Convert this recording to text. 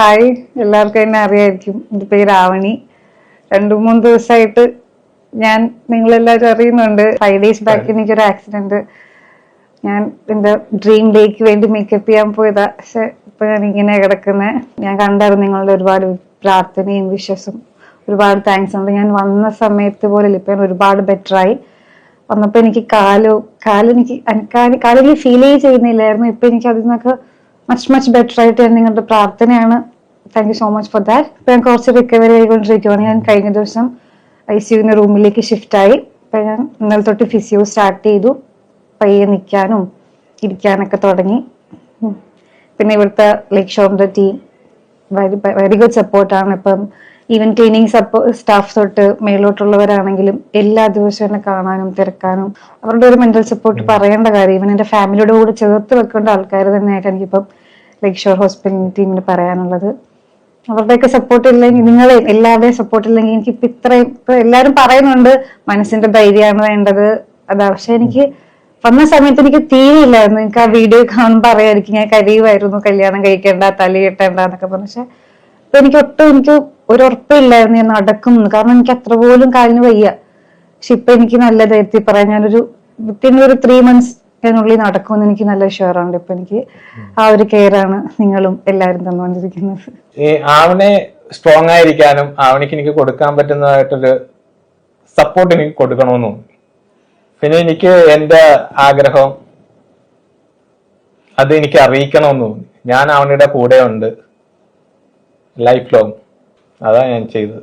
Hi. എല്ലാവർക്കും എന്നെ അറിയായിരിക്കും. എന്റെ പേര് ആവണി രണ്ടു മൂന്ന് ദിവസമായിട്ട് ഞാൻ നിങ്ങളെല്ലാവരും അറിയുന്നുണ്ട്. ഫൈവ് ഡേയ്സ് ബാക്ക് എനിക്കൊരു ആക്സിഡന്റ് ഞാൻ എന്റെ ഡ്രീം ഡേക്ക് വേണ്ടി മേക്കപ്പ് ചെയ്യാൻ പോയതാ. പക്ഷെ ഇപ്പൊ ഞാൻ ഇങ്ങനെ കിടക്കുന്നത് ഞാൻ കണ്ടായിരുന്നു നിങ്ങളുടെ ഒരുപാട് പ്രാർത്ഥനയും വിശ്വസും. ഒരുപാട് താങ്ക്സ് ഉണ്ട്. ഞാൻ വന്ന സമയത്ത് പോലെ ഇപ്പൊ ഞാൻ ഒരുപാട് ബെറ്ററായി വന്നപ്പോൾ വന്നപ്പോ എനിക്ക് കാലോ കാലെനിക്ക് കാലെനിക്ക് ഫീൽ ചെയ്യുന്നില്ലായിരുന്നു. ഇപ്പൊ എനിക്ക് അതിൽ നിന്നൊക്കെ മച്ച് മച്ച് ബെറ്റർ ആയിട്ട് ഞാൻ നിങ്ങളുടെ പ്രാർത്ഥനയാണ്. Thank you so much for that ഇപ്പൊ ഞാൻ കുറച്ച് റിക്കവറി ആയിക്കൊണ്ടിരിക്കുവാണ്. ഞാൻ കഴിഞ്ഞ ദിവസം ഐ സിയുവിന്റെ റൂമിലേക്ക് ഷിഫ്റ്റ് ആയി. ഇപ്പൊ ഞാൻ ഇന്നലെ തൊട്ട് ഫിസിയോ സ്റ്റാർട്ട് ചെയ്തു. പയ്യെ നിൽക്കാനും ഇരിക്കാനൊക്കെ തുടങ്ങി. പിന്നെ ഇവിടുത്തെ ലൈക് ഷോറിന്റെ ടീം വെരി വെരി ഗുഡ് സപ്പോർട്ടാണ് ഇപ്പം ഈവൻ ക്ലീനിങ് സപ്പോ സ്റ്റാഫ് തൊട്ട് മേലോട്ടുള്ളവരാണെങ്കിലും എല്ലാ ദിവസവും എന്നെ കാണാനും തിരക്കാനും അവരുടെ ഒരു മെന്റൽ സപ്പോർട്ട് പറയേണ്ട കാര്യം ഈവൻ എന്റെ ഫാമിലിയുടെ കൂടെ ചേർത്ത് വെക്കേണ്ട ആൾക്കാർ തന്നെയായിട്ട് എനിക്കിപ്പം ലേക്ക് ഷോർ ഹോസ്പിറ്റൽ ടീമിന് പറയാനുള്ളത്. അവരുടെയൊക്കെ സപ്പോർട്ട് ഇല്ലെങ്കിൽ നിങ്ങളെ എല്ലാവരുടെയും സപ്പോർട്ട് ഇല്ലെങ്കിൽ എനിക്ക് ഇപ്പൊ ഇത്രയും ഇപ്പൊ എല്ലാരും പറയുന്നുണ്ട് മനസ്സിന്റെ ധൈര്യമാണ് വേണ്ടത്. അതാ പക്ഷെ എനിക്ക് വന്ന സമയത്ത് എനിക്ക് തീരെയില്ലായിരുന്നു. എനിക്ക് ആ വീഡിയോ കാണുമ്പോൾ അറിയാമായിരിക്കും ഞാൻ കരയുമായിരുന്നു. കല്യാണം കഴിക്കേണ്ട തലി കെട്ടേണ്ട എന്നൊക്കെ പറഞ്ഞു. പക്ഷെ ഇപ്പൊ എനിക്ക് ഒട്ടും എനിക്ക് ഒരു ഉറപ്പില്ലായിരുന്നു ഞാൻ നടക്കും കാരണം എനിക്ക് അത്ര പോലും കാലിന് വയ്യ. പക്ഷെ ഇപ്പൊ എനിക്ക് നല്ല ധൈര്യത്തിൽ പറയാം. ഞാനൊരു വിത്തിൻ ഒരു ത്രീ മന്ത്സ് അതിനുള്ളിൽ നടക്കുമെന്ന് എനിക്ക് നല്ല ഷുവറുണ്ട്. ഇപ്പൊ എനിക്ക് ആ ഒരു കെയർ ആണ് നിങ്ങളും എല്ലാവരും തന്നുകൊണ്ടിരിക്കുന്നത്. ഈ ആവണെ സ്ട്രോങ് ആയിരിക്കാനും ആവണിക്ക് എനിക്ക് കൊടുക്കാൻ പറ്റുന്നതായിട്ടൊരു സപ്പോർട്ട് എനിക്ക് കൊടുക്കണമെന്നും പിന്നെ എനിക്ക് എന്റെ ആഗ്രഹം അത് എനിക്ക് അറിയിക്കണമെന്ന് തോന്നി. ഞാൻ അവനുടെ കൂടെ ഉണ്ട് ലൈഫ് ലോങ് അതാ ഞാൻ ചെയ്തത്.